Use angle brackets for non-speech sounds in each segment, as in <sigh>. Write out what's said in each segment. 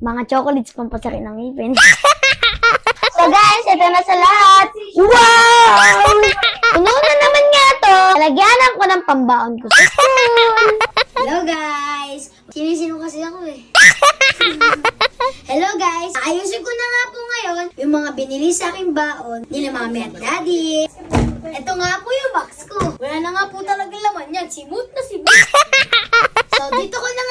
Mga chocolates pampasakit ng ngipin. <laughs> so guys, ito na sa lahat. Wow! Puno na naman nga to. Lagyanan ko ng pambaon ko sa school. Hello guys! Sinisino kasi ako eh. <laughs> Hello guys! Ayusin ko na nga po ngayon yung mga binili sa aking baon nila mami at daddy. Ito nga po yung box ko. Wala na nga po talaga laman yan. Simut na simut. <laughs> so dito ko na nga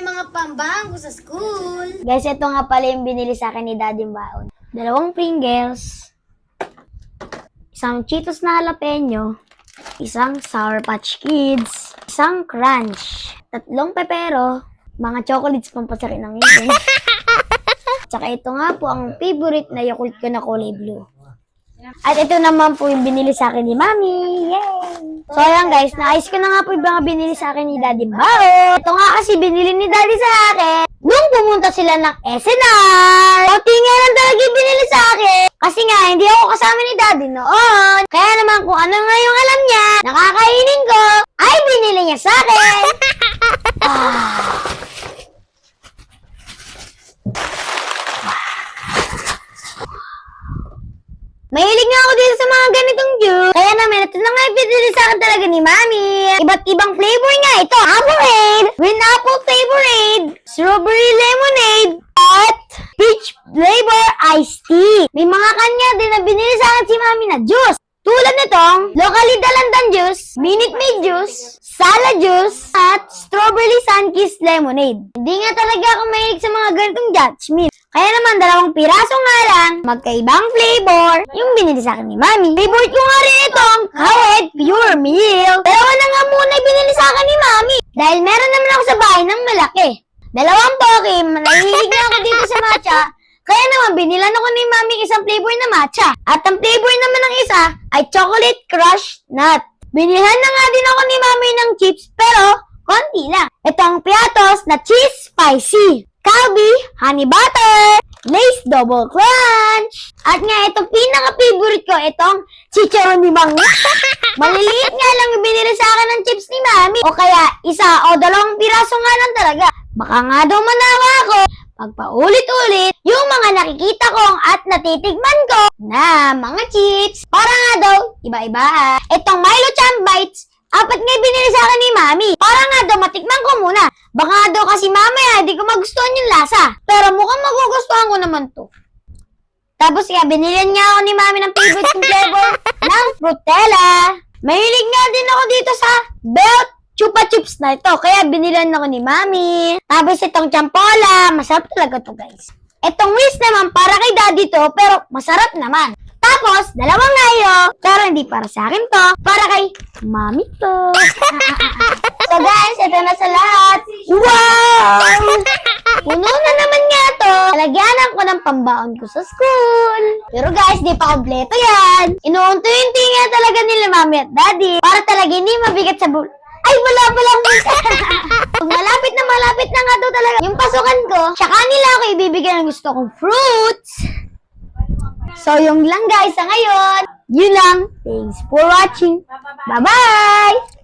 yung mga pambahan ko sa school. Guys, ito nga pala yung binili sa akin ni Daddy Baon. Dalawang Pringles, isang Cheetos na jalapeno, isang Sour Patch Kids, isang Crunch, tatlong pepero, mga chocolates pampasakit ng ngipin. <laughs> Tsaka ito nga po ang favorite na Yakult ko na kulay blue. At ito naman po yung binili sa akin ni Mami. Yay! So ayan guys, naayos ko na nga po yung mga binili sa akin ni Daddy Bao. Ito nga kasi binili ni Daddy sa akin. Nung pumunta sila ng SNR, konti nga lang talaga yung binili sa akin. Kasi nga, hindi ako kasama ni Daddy noon. Kaya naman kung ano nga yung alam niya, nakakainin ko, ay binili niya sa akin. <laughs> ah. Mahilig nga ako dito sa mga ganitong Kaya naman, ito na nga yung pinili sa akin talaga ni Mami. Iba't ibang flavor nga ito. Apple green apple flavorade, strawberry lemonade, at peach flavor iced tea. May mga kanya din na binili sa akin si Mami na juice. Tulad nitong locally dalandan juice, minute maid juice, salad juice, at strawberry sunkissed lemonade. Hindi nga talaga ako mahilig sa mga ganitong judgment. Kaya naman, dalawang piraso nga lang, magkaibang flavor, yung binili sa akin ni Mami. Favorite ko nga rin itong Kawet Pure Meal. Dalawa na nga muna binili sa akin ni Mami. Dahil meron naman ako sa bahay ng malaki. Dalawang pokim, nahihilig na ako dito sa matcha. Kaya naman, binilan ako ni Mami isang flavor na matcha. At ang flavor naman ng isa ay chocolate crush nut. Binilhan na nga din ako ni Mami ng chips, pero konti lang. Ito ang piatos na cheese spicy. Calbee, honey butter, lace double crunch. At nga, itong pinaka-favorite ko, itong chicharon ni Mang. <laughs> Maliliit nga lang yung binili sa akin ng chips ni Mami. O kaya, isa o dalawang piraso nga lang talaga. Baka nga daw manawa ako pag paulit-ulit yung mga nakikita kong at natitigman ko na mga chips. Para nga daw, iba-iba. Itong Milo Chan Bites, apat nga binili sa akin ni Mami. Para nga daw, matikman ko muna. Baka nga daw kasi mamaya, di ko magustuhan yung lasa. Pero mukhang magugustuhan ko naman to. Tapos nga, binilihan nga ako ni Mami ng favorite kong flavor <laughs> ng Frutella. Mahilig nga din ako dito sa Belt Chupa Chups na ito. Kaya binilihan ako ni Mami. Tapos itong champola. Masarap talaga to guys. Itong whisk naman para kay daddy to, pero masarap naman. Tapos, dalawang ngayo, pero hindi para sa akin to, para kay mami to. <laughs> so guys, ito na sa lahat. Wow! Puno na naman nga to. Lagyanan ko ng pambaon ko sa school. Pero guys, di pa kompleto yan. Inuunti-unti nga talaga nila mami at daddy para talaga hindi mabigat sa bul... Ay, wala palang <laughs> Pag malapit na malapit na nga daw talaga yung pasukan ko, tsaka nila ako ibibigyan ng gusto kong fruits. So, yung lang guys sa ngayon. Yun lang. Thanks for watching. Bye-bye!